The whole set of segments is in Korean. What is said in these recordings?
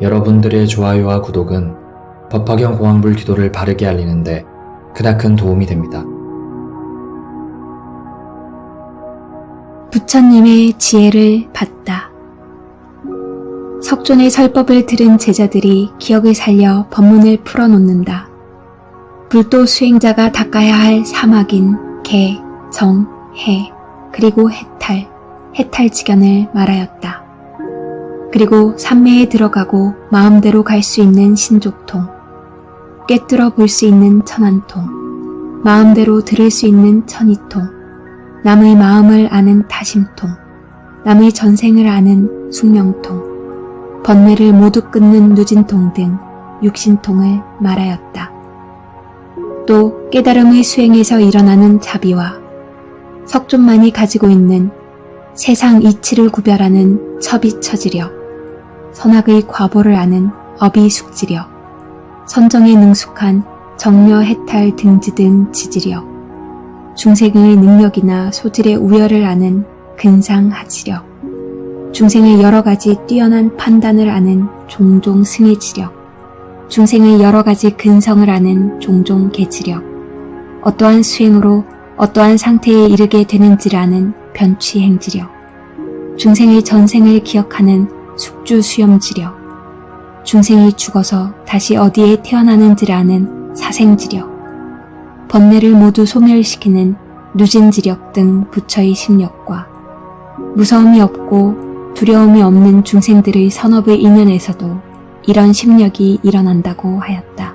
여러분들의 좋아요와 구독은 법화경 공황불 기도를 바르게 알리는데 크나큰 도움이 됩니다. 부처님의 지혜를 받다. 석존의 설법을 들은 제자들이 기억을 살려 법문을 풀어놓는다. 불도 수행자가 닦아야 할 사막인 개, 정, 해, 그리고 해탈, 해탈지견을 말하였다. 그리고 산매에 들어가고 마음대로 갈 수 있는 신족통, 꿰뚫어 볼 수 있는 천안통, 마음대로 들을 수 있는 천이통, 남의 마음을 아는 다심통, 남의 전생을 아는 숙명통, 번뇌를 모두 끊는 누진통 등 육신통을 말하였다. 또 깨달음의 수행에서 일어나는 자비와 석존만이 가지고 있는 세상 이치를 구별하는 첩이 처지력, 선악의 과보를 아는 어비숙지력, 선정에 능숙한 정묘해탈 등지 등 지지력, 중생의 능력이나 소질의 우열을 아는 근상하지력, 중생의 여러 가지 뛰어난 판단을 아는 종종 승의지력, 중생의 여러 가지 근성을 아는 종종 개지력, 어떠한 수행으로 어떠한 상태에 이르게 되는지를 아는 변취행지력, 중생의 전생을 기억하는 숙주 수염지력, 중생이 죽어서 다시 어디에 태어나는지를 아는 사생지력, 번뇌를 모두 소멸시키는 누진지력 등 부처의 심력과 무서움이 없고 두려움이 없는 중생들의 선업의 인연에서도 이런 심력이 일어난다고 하였다.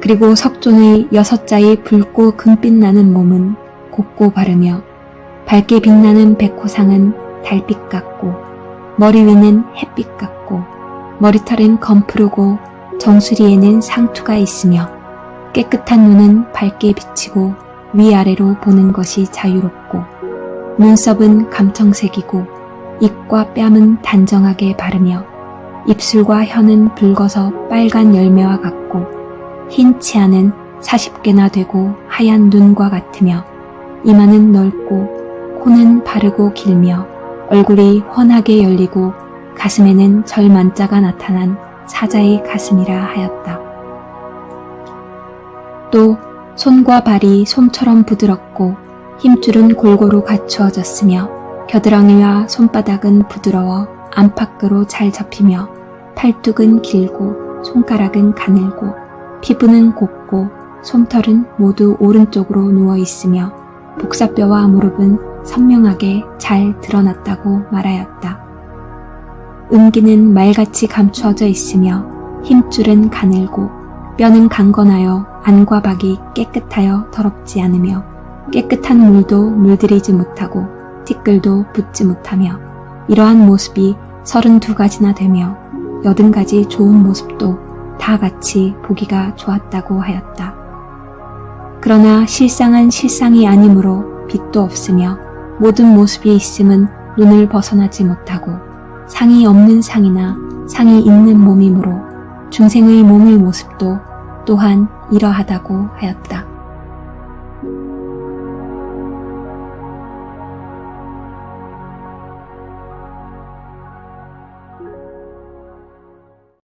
그리고 석존의 여섯 자의 붉고 금빛 나는 몸은 곱고 바르며 밝게 빛나는 백호상은 달빛 같고 머리 위는 햇빛 같고 머리털은 검푸르고 정수리에는 상투가 있으며 깨끗한 눈은 밝게 비치고 위아래로 보는 것이 자유롭고 눈썹은 감청색이고 입과 뺨은 단정하게 바르며 입술과 혀는 붉어서 빨간 열매와 같고 흰 치아는 40개나 되고 하얀 눈과 같으며 이마는 넓고 코는 바르고 길며 얼굴이 훤하게 열리고 가슴에는 절만자가 나타난 사자의 가슴이라 하였다. 또 손과 발이 솜처럼 부드럽고 힘줄은 골고루 갖추어졌으며 겨드랑이와 손바닥은 부드러워 안팎으로 잘 접히며 팔뚝은 길고 손가락은 가늘고 피부는 곱고 솜털은 모두 오른쪽으로 누워 있으며 복사뼈와 무릎은 선명하게 잘 드러났다고 말하였다. 음기는 말같이 감추어져 있으며 힘줄은 가늘고 뼈는 강건하여 안과 박이 깨끗하여 더럽지 않으며 깨끗한 물도 물들이지 못하고 티끌도 붙지 못하며 이러한 모습이 서른두 가지나 되며 여든 가지 좋은 모습도 다 같이 보기가 좋았다고 하였다. 그러나 실상은 실상이 아니므로 빛도 없으며 모든 모습이 있음은 눈을 벗어나지 못하고 상이 없는 상이나 상이 있는 몸이므로 중생의 몸의 모습도 또한 이러하다고 하였다.